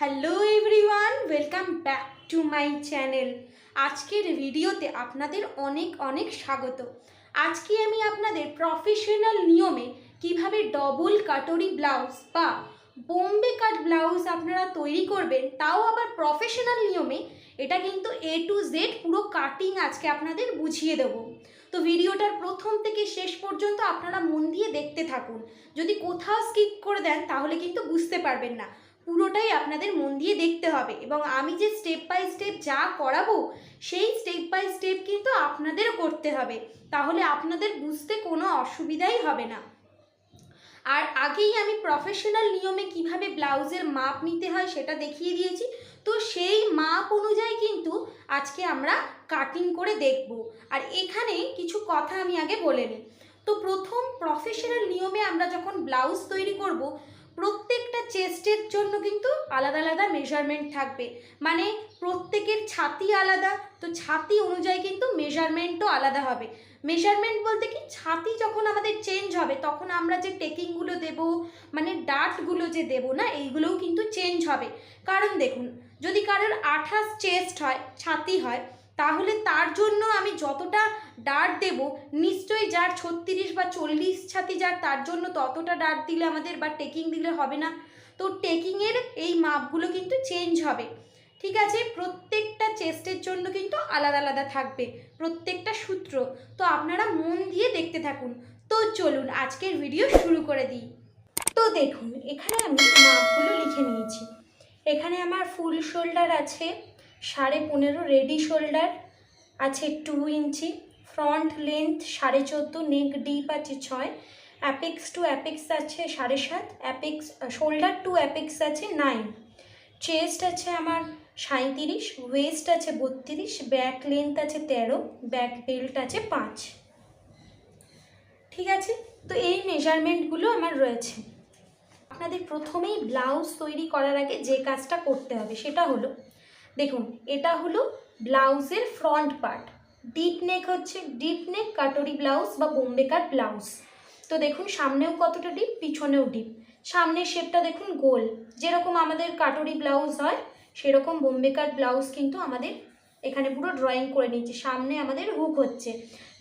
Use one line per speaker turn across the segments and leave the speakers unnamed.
Hello everyone welcome back to my channel আজকের ভিডিওতে আপনাদের অনেক অনেক স্বাগত। আজকে আমি আপনাদের প্রফেশনাল নিয়মে কীভাবে ডবল কাটরি ব্লাউজ বা বোম্বে কাট ব্লাউজ আপনারা তৈরি করবেন, তাও আবার প্রফেশনাল নিয়মে, এটা কিন্তু এ টু জেড পুরো কাটিং আজকে আপনাদের বুঝিয়ে দেবো। তো ভিডিওটার প্রথম থেকে শেষ পর্যন্ত আপনারা মন দিয়ে দেখতে থাকুন। যদি কোথাও স্কিপ করে দেন, তাহলে কিন্তু বুঝতে পারবেন না। পুরোটাই আপনাদের মন দিয়ে দেখতে হবে এবং আমি যে স্টেপ বাই স্টেপ যা করাবো, সেই স্টেপ বাই স্টেপ কিন্তু আপনাদেরও করতে হবে। তাহলে আপনাদের বুঝতে কোনো অসুবিধাই হবে না। আর আগেই আমি প্রফেশনাল নিয়মে কীভাবে ব্লাউজের মাপ নিতে হয় সেটা দেখিয়ে দিয়েছি। তো সেই মাপ অনুযায়ী কিন্তু আজকে আমরা কাটিং করে দেখব। আর এখানে কিছু কথা আমি আগে বলে নিই। তো প্রথম প্রফেশনাল নিয়মে আমরা যখন ব্লাউজ তৈরি করব প্রত্যেকটা চেস্টের জন্য কিন্তু আলাদা আলাদা মেজারমেন্ট থাকবে। মানে প্রত্যেকের ছাতি আলাদা, তো ছাতি অনুযায়ী কিন্তু মেজারমেন্টও আলাদা হবে। মেজারমেন্ট বলতে কি, ছাতি যখন আমাদের চেঞ্জ হবে, তখন আমরা যে টেকিংগুলো দেব মানে ডার্টগুলো যে দেব না, এইগুলোও কিন্তু চেঞ্জ হবে। কারণ দেখুন, যদি কারোর আঠাশ চেস্ট হয়, ছাতি হয় তাহলে তার জন্য আমি যতটা ডার্ট দেব, নিশ্চয়ই যার ছত্রিশ বা চল্লিশ ছাতি যার, তার জন্য ততটা ডার্ট দিলে আমাদের বা টেকিং দিলে হবে না। তো টেকিংয়ের এই মাপগুলো কিন্তু চেঞ্জ হবে। ঠিক আছে? প্রত্যেকটা চেস্টের জন্য কিন্তু আলাদা আলাদা থাকবে, প্রত্যেকটা সূত্র। তো আপনারা মন দিয়ে দেখতে থাকুন। তো চলুন, আজকের ভিডিও শুরু করে দিই। তো দেখুন, এখানে আমি মাপগুলো লিখে নিয়েছি। এখানে আমার ফুল শোল্ডার আছে। সাড়ে পনেরো রেডি শোল্ডার আছে টু ইঞ্চি ফ্রন্ট লেন্থ সাড়ে চোদ্দ নেক ডিপ আছে ছয় অ্যাপেক্স টু অ্যাপেক্স আছে সাড়ে সাত অ্যাপেক্স শোল্ডার টু অ্যাপেক্স আছে নাইন চেস্ট আছে আমার সাঁত্রিশ ওয়েস্ট আছে বত্রিশ ব্যাক লেন্থ আছে তেরো ব্যাক বেল্ট আছে পাঁচ। ঠিক আছে? তো এই মেজারমেন্টগুলো আমার রয়েছে। আপনাদের প্রথমেই ব্লাউজ তৈরি করার আগে যে কাজটা করতে হবে সেটা হলো দেখুন, এটা হলো ব্লাউজের ফ্রন্ট পার্ট ডিপ নেক হচ্ছে ডিপ নেক কাটরি ব্লাউজ বা বোম্বে কাট ব্লাউজ তো দেখুন, সামনেও কতটা ডিপ পিছনেও ডিপ সামনের শেপটা দেখুন গোল। যেরকম আমাদের কাটরি ব্লাউজ হয়, সেরকম বোম্বে কাট ব্লাউজ কিন্তু আমাদের এখানে পুরো ড্রয়িং করে নিচ্ছে সামনে আমাদের হুক হচ্ছে।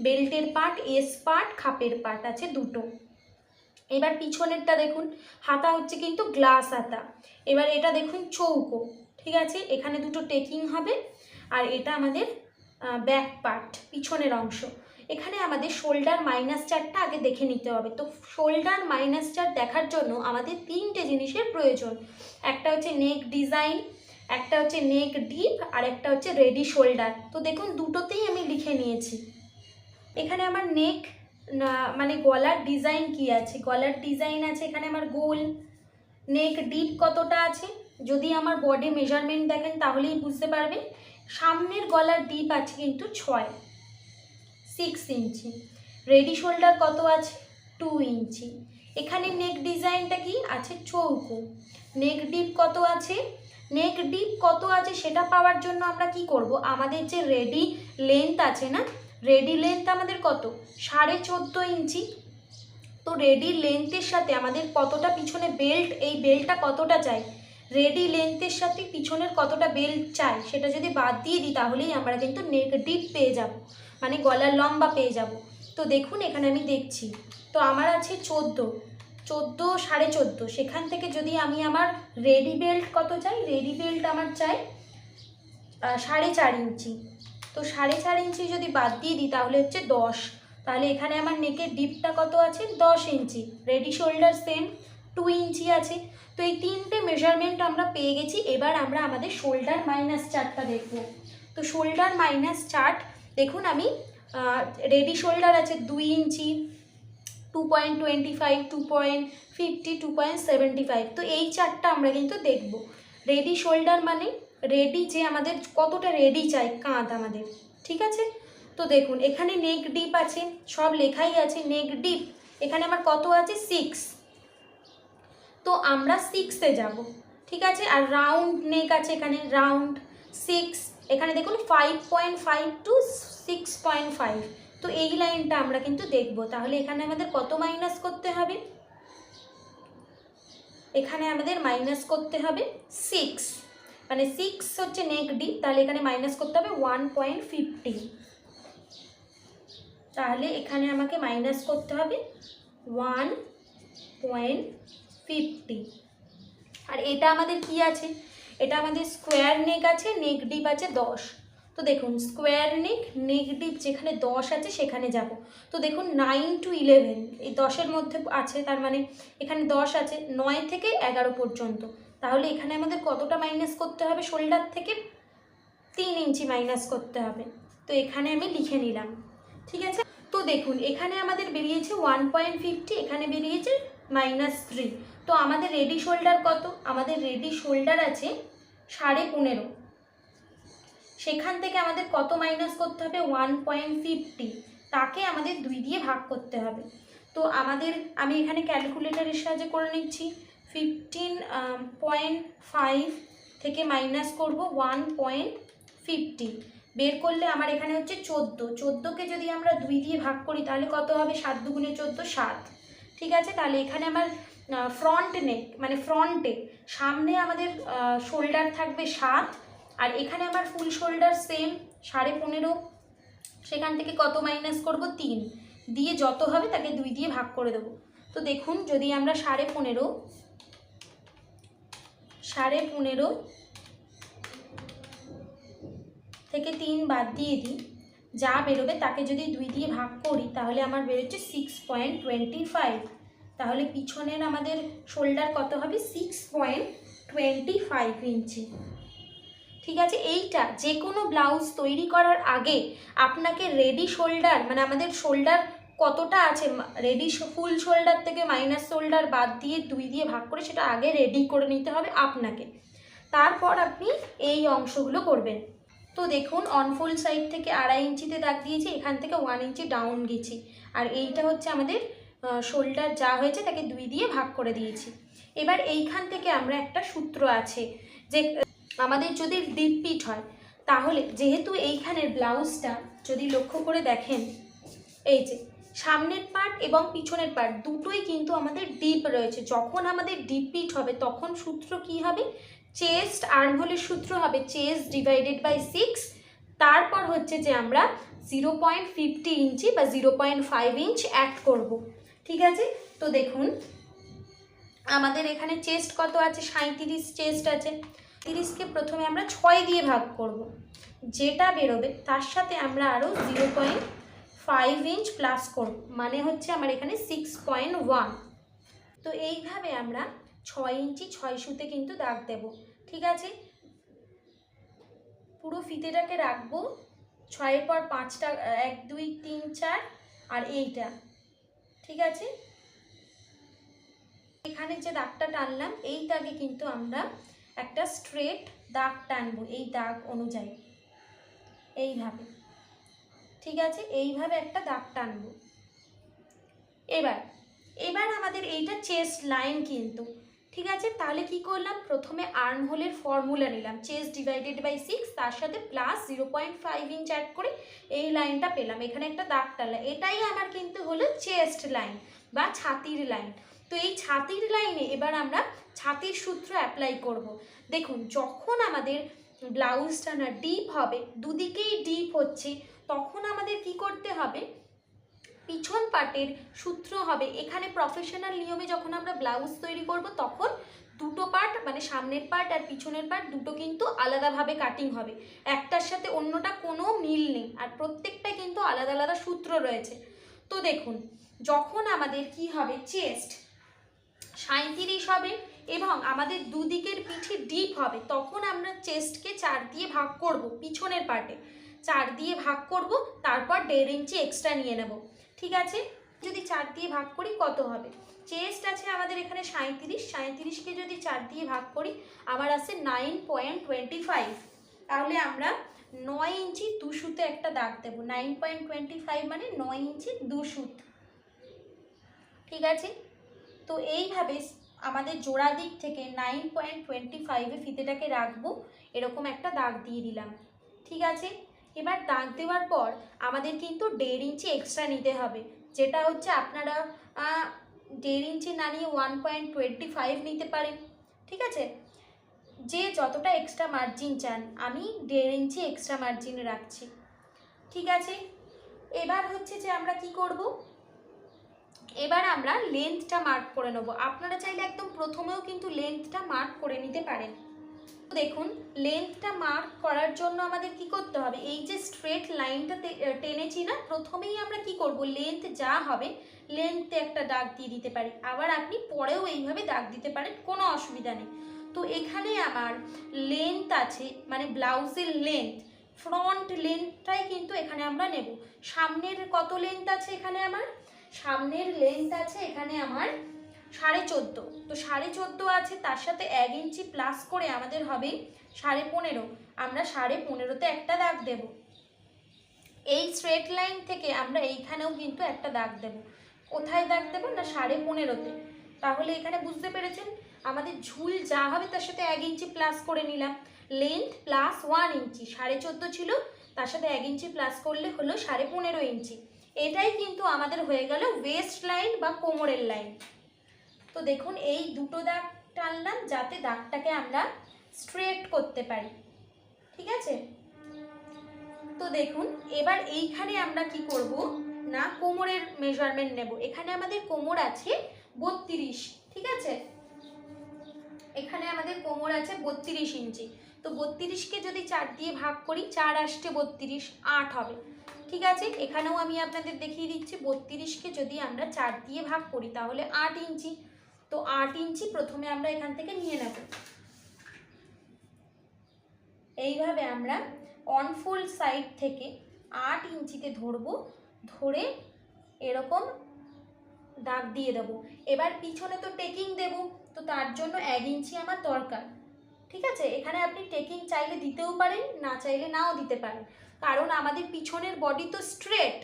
বেল্টের পার্ট এস পার্ট খাপের পার্ট আছে দুটো। এবার পিছনেরটা দেখুন, হাতা হচ্ছে কিন্তু গ্লাস হাতা। এবার এটা দেখুন চৌকো। ঠিক আছে? এখানে দুটো টেকিং হবে আর এটা আমাদের ব্যাক পার্ট পিছনের অংশ। এখানে আমাদের শোল্ডার মাইনাস চারটা আগে দেখে নিতে হবে। তো শোল্ডার মাইনাস চার দেখার জন্য আমাদের তিনটে জিনিসের প্রয়োজন। একটা হচ্ছে নেক ডিজাইন একটা হচ্ছে নেক ডিপ আর একটা হচ্ছে রেডি শোল্ডার তো দেখুন, দুটোতেই আমি লিখে নিয়েছি। এখানে আমার নেক মানে গলার ডিজাইন কি আছে? গলার ডিজাইন আছে এখানে আমার গোল। নেক ডিপ কতটা আছে? যদি আমার বডি মেজারমেন্ট দেখেন তাহলেই বুঝতে পারবেন। সামনের গলার ডিপ আছে কিন্তু ছয় সিক্স ইঞ্চি রেডি শোল্ডার কত আছে? টু ইঞ্চি এখানে নেক ডিজাইনটা কি? আছে চৌকো। নেক ডিপ কত আছে? নেক ডিপ কত আছে সেটা পাওয়ার জন্য আমরা কি করব? আমাদের যে রেডি লেন্থ আছে না রেডি লেন্থ আমাদের কত? সাড়ে চোদ্দ ইঞ্চি তো রেডি লেন্থের সাথে আমাদের কতটা পিছনে বেল্ট এই বেল্টটা কতটা চাই? রেডি লেন্থের সাথে পিছনের কতটা বেল্ট চাই, সেটা যদি বাদ দিয়ে দিই, তাহলেই আমরা কিন্তু নেক ডিপ পেয়ে যাব। মানে গলার লম্বা পেয়ে যাব। তো দেখুন, এখানে আমি দেখছি। তো আমার আছে চোদ্দ। চোদ্দ সাড়ে চোদ্দ। সেখান থেকে যদি আমি আমার রেডি বেল্ট কত চাই? রেডি বেল্ট আমার চাই সাড়ে চার ইঞ্চি। তো সাড়ে চার ইঞ্চি যদি বাদ দিয়ে দিই, তাহলে হচ্ছে দশ। তাহলে এখানে আমার নেকের ডিপটা কত আছে? দশ inch. Ready shoulder same two inch আছে। তো এই তিনটে মেজারমেন্ট আমরা পেয়ে গেছি। এবার আমরা আমাদের শোল্ডার মাইনাস চার্টটা দেখব। তো শোল্ডার মাইনাস চার্ট দেখুন আমি রেডি শোল্ডার আছে দুই inch two point twenty five two point fifty two point seventy five তো এই চারটা আমরা কিন্তু দেখব। রেডি শোল্ডার মানে রেডি যে আমাদের কতটা রেডি চাই, কাঁধ আমাদের। ঠিক আছে? তো দেখুন, এখানে নেক ডিপ আছে, সব লেখাই আছে নেক ডিপ এখানে আমার কত আছে? সিক্স তো আমরা সিক্সে যাব, ঠিক আছে? আর রাউন্ড নেক আছে এখানে রাউন্ড সিক্স এখানে দেখুন five point five to six point five তো এই লাইনটা আমরা কিন্তু দেখব। তাহলে এখানে আমাদের কত মাইনাস করতে হবে? এখানে আমাদের মাইনাস করতে হবে সিক্স মানে সিক্স হচ্ছে নেক ডি তাহলে এখানে মাইনাস করতে হবে ওয়ান পয়েন্ট ফিফটি তাহলে এখানে আমাকে মাইনাস করতে হবে ওয়ান পয়েন্ট ফিফটি। আর এটা আমাদের কি আছে? এটা আমাদের স্কোয়ার নেক আছে নেক ডিপ আছে দশ। তো দেখুন স্কোয়ার নেক নেক ডিপ যেখানে দশ আছে সেখানে যাব। তো দেখুন নাইন টু ইলেভেন এই দশের মধ্যে আছে, তার মানে এখানে দশ আছে, নয় থেকে এগারো পর্যন্ত। তাহলে এখানে আমাদের কতটা মাইনাস করতে হবে? শোল্ডার থেকে তিন ইঞ্চি মাইনাস করতে হবে। তো এখানে আমি লিখে নিলাম। ঠিক আছে? তো দেখুন, এখানে আমাদের বেরিয়েছে ওয়ান পয়েন্ট ফিফটি এখানে বেরিয়েছে মাইনাস থ্রি তো আমাদের রেডি শোল্ডার কত? আমাদের রেডি শোল্ডার আছে সাড়ে পনেরো। সেখান থেকে আমাদের কত মাইনাস করতে হবে? ওয়ান পয়েন্ট ফিফটি তাকে আমাদের দুই দিয়ে ভাগ করতে হবে। তো আমাদের, আমি এখানে ক্যালকুলেটারের সাহায্যে করে নিচ্ছি। ফিফটিন পয়েন্ট ফাইভ থেকে মাইনাস করব ওয়ান পয়েন্ট ফিফটি বের করলে আমার এখানে হচ্ছে চোদ্দ। চোদ্দোকে যদি আমরা দুই দিয়ে ভাগ করি তাহলে কত হবে? সাত দুগুণে চোদ্দ, সাত। ঠিক আছে? তাহলে এখানে আমার ফ্রন্ট নেক মানে ফ্রন্টে সামনে আমাদের শোল্ডার থাকবে সাত, আর এখানে আমার ফুল শোল্ডার সেম সাড়ে পনেরো। সেখান থেকে কত মাইনাস করব? তিন। দিয়ে যত হবে তাকে দুই দিয়ে ভাগ করে দেবো। তো দেখুন, যদি আমরা সাড়ে পনেরো সাড়ে পনেরো থেকে তিন বাদ দিয়ে দিই যা বেরোবে তাকে যদি দুই দিয়ে ভাগ করি, তাহলে আমার বেরোচ্ছে সিক্স পয়েন্ট টোয়েন্টি ফাইভ তাহলে পিছনের আমাদের শোল্ডার কত হবে? Six point twenty five inch ঠিক আছে? এইটা যে কোনো ব্লাউজ তৈরি করার আগে আপনাকে রেডি শোল্ডার মানে আমাদের শোল্ডার কতটা আছে রেডি ফুল শোল্ডার থেকে মাইনাস শোল্ডার বাদ দিয়ে দুই দিয়ে ভাগ করে সেটা আগে রেডি করে নিতে হবে আপনাকে। তারপর আপনি এই অংশগুলো করবেন। তো দেখুন অনফোল সাইড থেকে আড়াই ইঞ্চিতে দাগ দিয়েছি, এখান থেকে ওয়ান ইঞ্চি ডাউন গেছি। আর এইটা হচ্ছে আমাদের শোল্ডার যা হয়েছে তাকে দুই দিয়ে ভাগ করে দিয়েছি। এবার এইখান থেকে আমরা একটা সূত্র আছে যে, আমাদের যদি ডিপ পিট হয়, তাহলে যেহেতু এইখানের ব্লাউজটা যদি লক্ষ্য করে দেখেন, এই যে সামনের পার্ট এবং পিছনের পার্ট দুটোই কিন্তু আমাদের ডিপ রয়েছে। যখন আমাদের ডিপ পিট হবে, তখন সূত্র কি হবে? চেস্ট আর্মহোলের সূত্র হবে চেস্ট ডিভাইডেড বাই সিক্স। তারপর হচ্ছে যে আমরা জিরো পয়েন্ট ফিফটি ইঞ্চি বা zero point five inch add করব। ঠিক আছে? তো দেখুন, আমাদের এখানে চেস্ট কত আছে? সাঁত্রিশ চেস্ট আছে। তিরিশকে প্রথমে আমরা ছয় দিয়ে ভাগ করব। যেটা বেরোবে, তার সাথে আমরা আরও zero point five inch plus করব। মানে হচ্ছে আমার এখানে সিক্স পয়েন্ট ওয়ান তো এইভাবে আমরা ছয় ইঞ্চি, ছয় সুতে কিন্তু দাগ দেব, ঠিক আছে? পুরো ফিতেটাকে রাখব, ছয়ের পর পাঁচটা, এক, দুই, তিন, চার আর এইটা, ঠিক আছে? এখানে যে দাগটা টানলাম, এই দাগে কিন্তু আমরা একটা স্ট্রেট দাগ টানবো, এই দাগ অনুযায়ী, এইভাবে, ঠিক আছে? এইভাবে একটা দাগ টানবো। এবার এবার আমাদের এইটা চেস্ট লাইন কিন্তু ঠিক আছে? তাহলে কি করলাম? প্রথমে আর্ম হোলের ফর্মুলা নিলাম। চেস্ট ডিভাইডেড বাই সিক্স তার সাথে plus zero point five inch add করে এই লাইনটা পেলাম। এখানে একটা দাগ টানলাম। এটাই আমার কিন্তু হলো চেস্ট লাইন বা ছাতির লাইন তো এই ছাতির লাইনে এবার আমরা ছাতির সূত্র অ্যাপ্লাই করব। দেখুন, যখন আমাদের ব্লাউজটা না ডিপ হবে, দুদিকেই ডিপ হচ্ছে, তখন আমাদের কি করতে হবে? পিছন পাটের সূত্র হবে। এখানে প্রফেশনাল নিয়মে যখন আমরা ব্লাউজ তৈরি করব, তখন দুটো পার্ট মানে সামনের পার্ট আর পিছনের পার্ট দুটো কিন্তু আলাদাভাবে কাটিং হবে। একটার সাথে অন্যটা কোনো মিল নেই আর প্রত্যেকটা কিন্তু আলাদা আলাদা সূত্র রয়েছে। তো দেখুন, যখন আমাদের কি হবে? চেস্ট সাঁত্রিশ হবে এবং আমাদের দুদিকের পিঠে ডিপ হবে, তখন আমরা চেস্টকে চার দিয়ে ভাগ করব পিছনের পার্টে চার দিয়ে ভাগ করব, তারপর দেড় ইঞ্চি এক্সট্রা নিয়ে নেব। ঠিক আছে? যদি চার দিয়ে ভাগ করি, কত হবে? চেস্ট আছে আমাদের এখানে সাঁত্রিশ সাঁত্রিশকে যদি চার দিয়ে ভাগ করি আমার আছে নাইন পয়েন্ট টোয়েন্টি ফাইভ তাহলে আমরা নয় ইঞ্চি দু সুতে একটা দাগ দেবো। নাইন পয়েন্ট টোয়েন্টি ফাইভ মানে নয় ইঞ্চি দু সুত। ঠিক আছে? তো এইভাবে আমাদের জোড়া দিক থেকে নাইন পয়েন্ট টোয়েন্টি ফাইভে ফিতেটাকে রাখব, এরকম একটা দাগ দিয়ে দিলাম। ঠিক আছে? এবার দাগ দেওয়ার পর আমাদের কিন্তু দেড় ইঞ্চি এক্সট্রা নিতে হবে। যেটা হচ্ছে আপনারা দেড় ইঞ্চি না নিয়ে ওয়ান পয়েন্ট টোয়েন্টি ফাইভ নিতে পারেন, ঠিক আছে? যে যতটা এক্সট্রা মার্জিন চান, আমি দেড় ইঞ্চি এক্সট্রা মার্জিন রাখছি, ঠিক আছে? এবার হচ্ছে যে আমরা কি করব? এবার আমরা লেন্থটা মার্ক করে নেব। আপনারা চাইলে একদম প্রথমেও কিন্তু লেন্থটা মার্ক করে নিতে পারেন। দেখুন লেন্থটা মার্ক করার জন্য আমাদের কি করতে হবে? এই যে স্ট্রেট লাইনটা টেনেছি না, প্রথমেই আমরা কি করব? লেন্থ যা হবে লেন্থে একটা দাগ দিয়ে দিতে পারি। আবার আপনি পরেও এইভাবে দাগ দিতে পারেন, কোনো অসুবিধা নেই। তো এখানে আমার লেন্থ আছে মানে ব্লাউজের লেন্থ ফ্রন্ট লেন্থটাই কিন্তু এখানে আমরা নেব। সামনের কত লেন্থ আছে এখানে আমার? সামনের লেন্থ আছে এখানে আমার সাড়ে চোদ্দ। তো সাড়ে চোদ্দ আছে, তার সাথে এক ইঞ্চি প্লাস করে আমাদের হবে সাড়ে পনেরো। আমরা সাড়ে পনেরোতে একটা দাগ দেব। এই স্ট্রেট লাইন থেকে আমরা এইখানেও কিন্তু একটা দাগ দেব। কোথায় দাগ দেবো না সাড়ে পনেরোতে? তাহলে এখানে বুঝতে পেরেছেন? আমাদের ঝুল যা হবে তার সাথে এক ইঞ্চি প্লাস করে নিলাম। লেন্থ প্লাস ওয়ান ইঞ্চি। সাড়ে চোদ্দ ছিল, তার সাথে এক ইঞ্চি প্লাস করলে হলো সাড়ে পনেরো ইঞ্চি। এটাই কিন্তু আমাদের হয়ে গেল ওয়েস্ট লাইন বা কোমরের লাইন তো দেখুন, এই দুটো দাগ টানলাম যাতে দাগটাকে আমরা স্ট্রেট করতে পারি। ঠিক আছে? তো দেখুন, এবার এইখানে আমরা কি করব? না, কোমরের মেজারমেন্ট নেব। এখানে আমাদের কোমর আছে বত্রিশ, ঠিক আছে? এখানে আমাদের কোমর আছে বত্রিশ ইঞ্চি। তো বত্রিশকে যদি চার দিয়ে ভাগ করি, চার আসছে বত্রিশ, আট হবে। ঠিক আছে? এখানেও আমি আপনাদের দেখিয়ে দিচ্ছি, বত্রিশকে যদি আমরা চার দিয়ে ভাগ করি, তাহলে আট ইঞ্চি। তো আট ইঞ্চি প্রথমে আমরা এখান থেকে নিয়ে নেব। এইভাবে আমরা অনফোল্ড সাইড থেকে আট ইঞ্চিতে ধরবো, ধরে এরকম দাগ দিয়ে দেব। এবার পিছনে তো টেকিং দেব, তো তার জন্য এক ইঞ্চি আমার দরকার। ঠিক আছে? এখানে আপনি টেকিং চাইলে দিতেও পারেন, না চাইলে নাও দিতে পারেন। কারণ আমাদের পিছনের বডি তো স্ট্রেট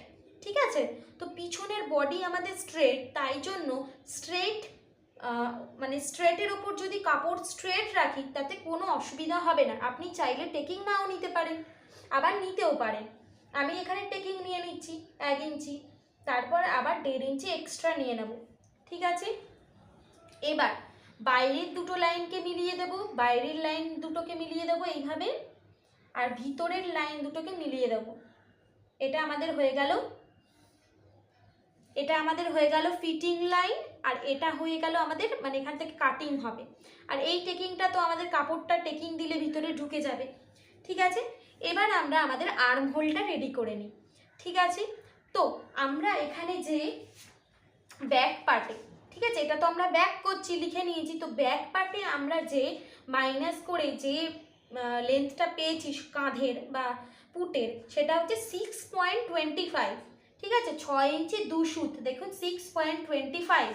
ঠিক আছে? তো পিছনের বডি আমাদের স্ট্রেট তাই জন্য স্ট্রেট মানে স্ট্রেটের ওপর যদি কাপড় স্ট্রেট রাখি, তাতে কোনো অসুবিধা হবে না। আপনি চাইলে টেকিং নাও নিতে পারেন, আবার নিতেও পারেন। আমি এখানে টেকিং নিয়ে নিচ্ছি, এক ইঞ্চি তারপর আবার দেড় ইঞ্চি এক্সট্রা নিয়ে নেব, ঠিক আছে? এবার বাইরের দুটো লাইনকে মিলিয়ে দেব, বাইরের লাইন দুটোকে মিলিয়ে দেব এইভাবে, আর ভিতরের লাইন দুটোকে মিলিয়ে দেব। এটা আমাদের হয়ে গেল এটা আমাদের হয়ে গেল ফিটিং লাইন আর এটা হয়ে গেল আমাদের মানে এখান থেকে কাটিং হবে। আর এই টেকিংটা তো আমাদের কাপড়টা টেকিং দিলে ভিতরে ঢুকে যাবে। ঠিক আছে? এবার আমরা আমাদের আর্ম হোলটা রেডি করে নিই। ঠিক আছে? তো আমরা এখানে যে ব্যাক পার্টে ঠিক আছে? এটা তো আমরা ব্যাক করছি, লিখে নিয়েছি। তো ব্যাক পার্টে আমরা যে মাইনাস করে যে লেন্থটা পেয়েছি কাঁধের বা পুটের, সেটা হচ্ছে সিক্স পয়েন্ট টোয়েন্টি ফাইভ ঠিক আছে? ছয় ইঞ্চি দু সুত। দেখুন সিক্স পয়েন্ট টোয়েন্টি ফাইভ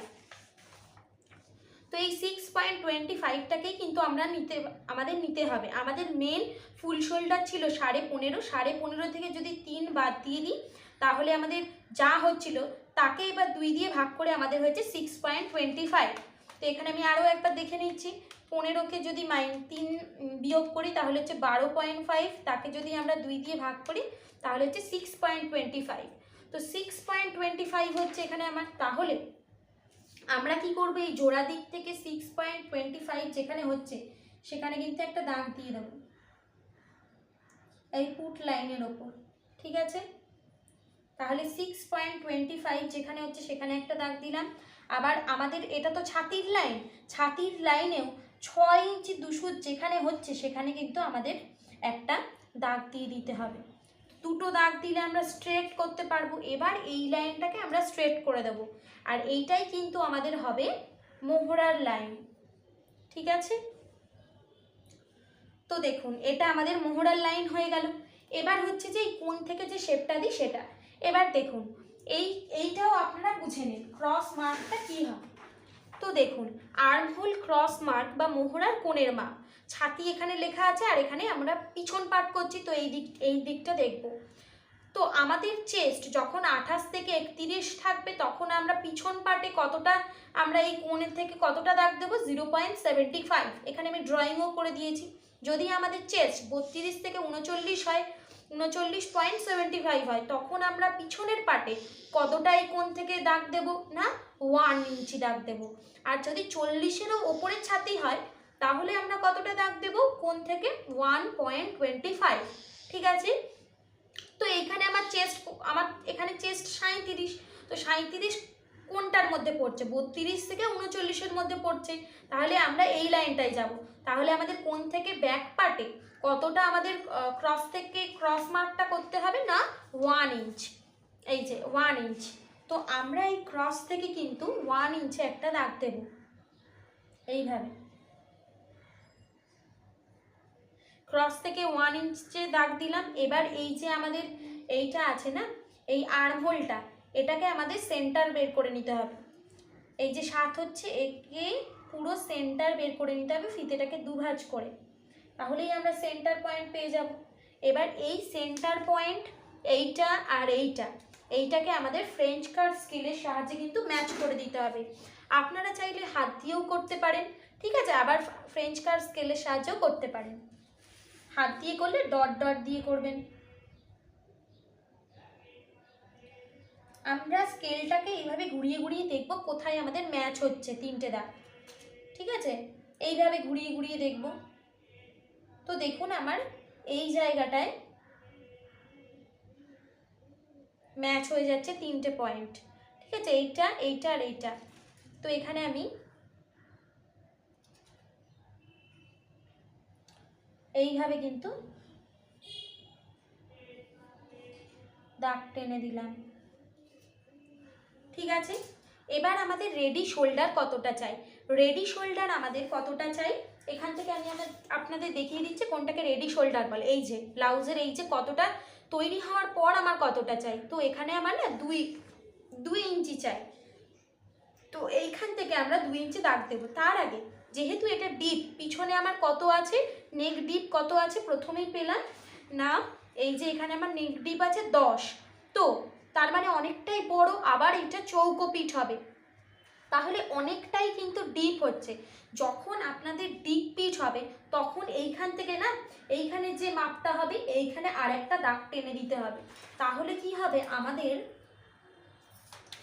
তো এই সিক্স পয়েন্ট টোয়েন্টি ফাইভটাকেই কিন্তু আমরা নিতে, আমাদের নিতে হবে। আমাদের মেন ফুল শোল্ডার ছিল সাড়ে পনেরো। সাড়ে পনেরো থেকে যদি তিন বাদ দিয়ে দিই, তাহলে আমাদের যা হচ্ছিল, তাকে এবার দুই দিয়ে ভাগ করে আমাদের হয়েছে সিক্স পয়েন্ট টোয়েন্টি ফাইভ তো এখানে আমি আরও একবার দেখে নিচ্ছি। পনেরোকে যদি মাইন তিন বিয়োগ করি, তাহলে হচ্ছে বারো পয়েন্ট ফাইভ তাকে যদি আমরা দুই দিয়ে ভাগ করি, তাহলে হচ্ছে সিক্স পয়েন্ট টোয়েন্টি ফাইভ তো সিক্স পয়েন্ট টোয়েন্টি ফাইভ হচ্ছে এখানে আমার। তাহলে আমরা কি করব? এই জোড়া দিক থেকে সিক্স পয়েন্ট টোয়েন্টি ফাইভ যেখানে হচ্ছে, সেখানে কিন্তু একটা দাগ দিয়ে দেবো। এই পুট লাইনের ওপর, ঠিক আছে? তাহলে সিক্স পয়েন্ট টোয়েন্টি ফাইভ যেখানে হচ্ছে, সেখানে একটা দাগ দিলাম। আবার আমাদের এটা তো ছাতির লাইন ছাতির লাইনেও ছয় ইঞ্চি দুশো যেখানে হচ্ছে, সেখানে কিন্তু আমাদের একটা দাগ দিয়ে দিতে হবে। দুটো দাগ দিলে আমরা স্ট্রেট করতে পারব। এবার এই লাইনটাকে আমরা স্ট্রেট করে দেবো। আর এইটাই কিন্তু আমাদের হবে মোহরার লাইন ঠিক আছে? তো দেখুন, এটা আমাদের মোহরার লাইন হয়ে গেল। এবার হচ্ছে যে এই কোণ থেকে যে শেপটা দিই সেটা। এবার দেখুন, এই, এইটাও আপনারা বুঝে নিন ক্রস মার্কটা কী হবে তো দেখুন আর্মহোল ক্রস মার্ক বা মোহরার কোণের মাপ ছাতি এখানে লেখা আছে আর এখানে আমরা পিছন পাট করছি, তো এই দিক এই দিকটা দেখব। তো আমাদের চেস্ট যখন আঠাশ থেকে একত্রিশ থাকবে, তখন আমরা পিছন পাটে কতটা, আমরা এই কোণের থেকে কতটা দাগ দেবো? জিরো পয়েন্ট সেভেন্টি ফাইভ এখানে আমি ড্রয়িংও করে দিয়েছি। যদি আমাদের চেস্ট বত্রিশ থেকে উনচল্লিশ হয়, উনচল্লিশ পয়েন্ট সেভেন্টি ফাইভ হয়, তখন আমরা পিছনের পাটে কতটা এই কোণ থেকে দাগ দেব? না ওয়ান ইঞ্চি দাগ দেব। আর যদি চল্লিশেরও ওপরের ছাতি হয় তাহলে আমরা কতটা দাগ দেব? কোন থেকে? ওয়ান পয়েন্ট টোয়েন্টি ফাইভ ঠিক আছে? তো এইখানে আমার চেস্ট আমার এখানে চেস্ট সাঁইত্রিশ। তো সাঁইত্রিশ কোনটার মধ্যে পড়ছে? বত্রিশ থেকে উনচল্লিশের মধ্যে পড়ছে। তাহলে আমরা এই লাইনটাই যাব। তাহলে আমাদের কোন থেকে ব্যাক পার্টে কতটা আমাদের ক্রস থেকে ক্রস মার্কটা করতে হবে না? ওয়ান ইঞ্চ এই যে ওয়ান ইঞ্চ তো আমরা এই ক্রস থেকে কিন্তু ওয়ান ইঞ্চে একটা দাগ দেব। এইভাবে। ক্রস থেকে ওয়ান ইঞ্চে দাগ দিলাম, এবার এই যে আমাদের এইটা আছে না, এই আর্মহোলটা এটাকে আমাদের সেন্টার বের করে নিতে হবে। এই যে সাত হচ্ছে, একে পুরো সেন্টার বের করে নিতে হবে, ফিতেটাকে দুভাজ করে। তাহলেই আমরা সেন্টার পয়েন্ট পেয়ে যাব। এবার এই সেন্টার পয়েন্ট এইটা আর এইটা, এইটাকে আমাদের ফ্রেঞ্চ কার্ভ স্কেলের সাহায্যে কিন্তু ম্যাচ করে দিতে হবে। আপনারা চাইলে হাত দিয়েও করতে পারেন, ঠিক আছে? আবার ফ্রেঞ্চ কার্ভ স্কেলের সাহায্যেও করতে পারেন। হাত দিয়ে করলে ডট ডট দিয়ে করবেন। আমরা স্কেলটাকে এইভাবে ঘুরিয়ে ঘুরিয়ে দেখব কোথায় আমাদের ম্যাচ হচ্ছে তিনটে দাগ ঠিক আছে? এইভাবে ঘুরিয়ে ঘুরিয়ে দেখব। তো দেখুন আমার এই জায়গাটায় ম্যাচ হয়ে যাচ্ছে তিনটে পয়েন্ট। ঠিক আছে? এইটা এইটা আর এইটা। তো এখানে আমি এইভাবে কিন্তু দাগ টেনে দিলাম। ঠিক আছে? এবার আমাদের রেডি শোল্ডার কতটা চাই? রেডি শোল্ডার আমাদের কতটা চাই? এখান থেকে আমি আমার, আপনাদের দেখিয়ে দিচ্ছি কোনটাকে রেডি শোল্ডার বলে। এই যে ব্লাউজের এই যে কতটা তৈরি হওয়ার পর আমার কতটা চাই? তো এখানে আমার না দুই দুই ইঞ্চি চাই। তো এইখান থেকে আমরা দুই ইঞ্চি দাগ দেবো। তার আগে যেহেতু এটা ডিপ পিছনে আমার কত আছে? নেক ডিপ কত আছে? প্রথমেই পেলাম। না এই যে এখানে আমার নেক ডিপ আছে দশ। তো, তার মানে অনেকটাই বড়, আবার এটা চৌকো হবে। তাহলে অনেকটাই কিন্তু ডিপ হচ্ছে। যখন আপনাদের ডিপ পিঠ হবে, তখন এইখান থেকে না, এইখানে যে মাপটা হবে, এইখানে আর একটা দাগ টেনে দিতে হবে। তাহলে কি হবে? আমাদের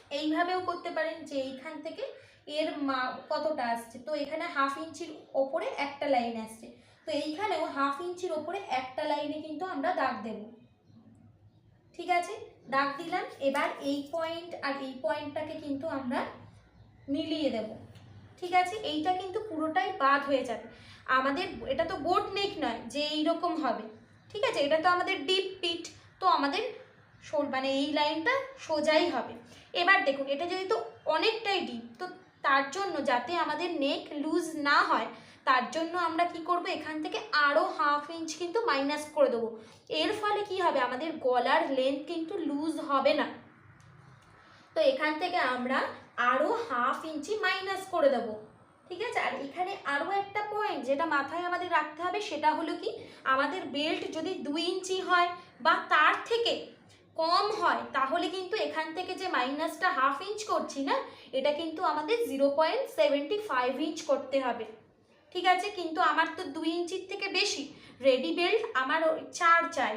এইভাবেও করতে পারেন যে এইখান থেকে এর মা, কতটা আসছে? তো এখানে হাফ ইঞ্চির ওপরে একটা লাইন আসছে। তো এইখানেও হাফ ইঞ্চির ওপরে একটা লাইনে কিন্তু আমরা দাগ দেব। ঠিক আছে? দাগ দিলাম, এবার এই পয়েন্ট আর এই পয়েন্টটাকে কিন্তু আমরা মিলিয়ে দেব। ঠিক আছে? এইটা কিন্তু পুরোটাই বাদ হয়ে যাবে। আমাদের, এটা তো বোট নেক নয়, যে এইরকম হবে। ঠিক আছে? এটা তো আমাদের ডিপ পিট তো আমাদের মানে এই লাইনটা সোজাই হবে। এবার দেখুন, এটা যেহেতু অনেকটাই ডিপ তো তার জন্য যাতে আমাদের নেক লুজ না হয় তার জন্য আমরা কি করব? এখান থেকে আরও হাফ ইঞ্চ কিন্তু মাইনাস করে দেবো। এর ফলে কি হবে? আমাদের গলার লেন্থ কিন্তু লুজ হবে না। তো এখান থেকে আমরা আরও হাফ ইঞ্চি মাইনাস করে দেব। ঠিক আছে? আর এখানে আরও একটা পয়েন্ট যেটা মাথায় আমাদের রাখতে হবে, সেটা হলো কি? আমাদের বেল্ট যদি দুই ইঞ্চি হয় বা তার থেকে কম হয়, তাহলে কিন্তু এখান থেকে যে মাইনাসটা হাফ ইঞ্চ করছি না, এটা কিন্তু আমাদের zero point seventy five inch করতে হবে। ঠিক আছে, কিন্তু আমার তো দুই ইঞ্চির থেকে বেশি। রেডি বেল্ট আমার চার চাই,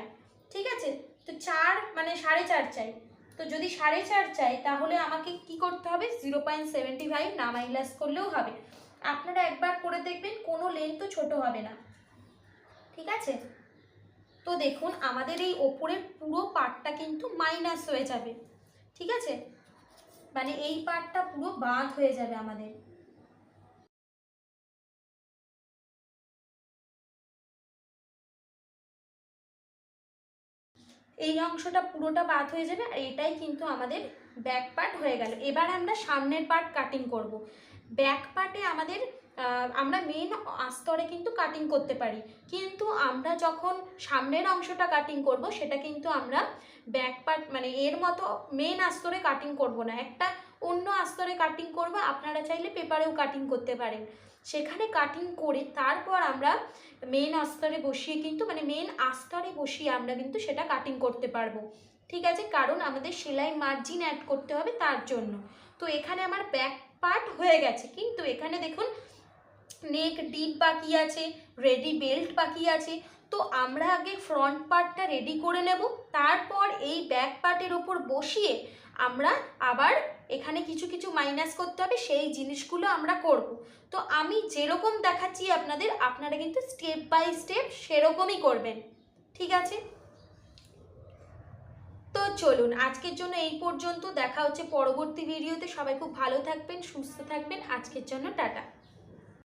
ঠিক আছে? তো চার মানে সাড়ে চার চাই। তো যদি সাড়ে চার চাই, তাহলে আমাকে কি করতে হবে? জিরো পয়েন্ট সেভেন্টি ফাইভ নামাইলাস করলেও হবে। আপনারা একবার করে দেখবেন, কোনো লেন্থ তো ছোট হবে না। ঠিক আছে? তো দেখুন, আমাদের এই ওপরের পুরো পার্টটা কিন্তু মাইনাস হয়ে যাবে। ঠিক আছে? মানে এই পার্টটা পুরো বাদ হয়ে যাবে আমাদের। এই অংশটা পুরোটা বাদ হয়ে যাবে আর এটাই কিন্তু আমাদের ব্যাক পার্ট হয়ে গেল। এবার আমরা সামনের পার্ট কাটিং করব। ব্যাক পার্টে আমাদের আমরা মেন আস্তরে কিন্তু কাটিং করতে পারি। কিন্তু আমরা যখন সামনের অংশটা কাটিং করব, সেটা কিন্তু আমরা ব্যাক পার্ট মানে এর মতো মেন আস্তরে কাটিং করব না। একটা অন্য আস্তরে কাটিং করব, আপনারা চাইলে পেপারেও কাটিং করতে পারেন। সেখানে কাটিং করে তারপর আমরা মেন আস্তরে বসিয়ে কিন্তু মানে মেন আস্তরে বসিয়ে আমরা কিন্তু সেটা কাটিং করতে পারব। ঠিক আছে? কারণ আমাদের সেলাই মার্জিন অ্যাড করতে হবে তার জন্য। তো এখানে আমার ব্যাক পার্ট হয়ে গেছে। কিন্তু এখানে দেখুন নেক ডিপ বাকি আছে রেডি বেল্ট বাকি আছে। তো আমরা আগে ফ্রন্ট পার্টটা রেডি করে নেব। তারপর এই ব্যাক পার্টের ওপর বসিয়ে আমরা আবার এখানে কিছু কিছু মাইনাস করতে হবে, সেই জিনিসগুলো আমরা করব। তো আমি যেরকম দেখাচ্ছি আপনাদের, আপনারা কিন্তু স্টেপ বাই স্টেপ সেরকমই করবেন। ঠিক আছে? তো চলুন, আজকের জন্য এই পর্যন্ত। দেখা হচ্ছে পরবর্তী ভিডিওতে সবাই খুব ভালো থাকবেন, সুস্থ থাকবেন। আজকের জন্য টাটা।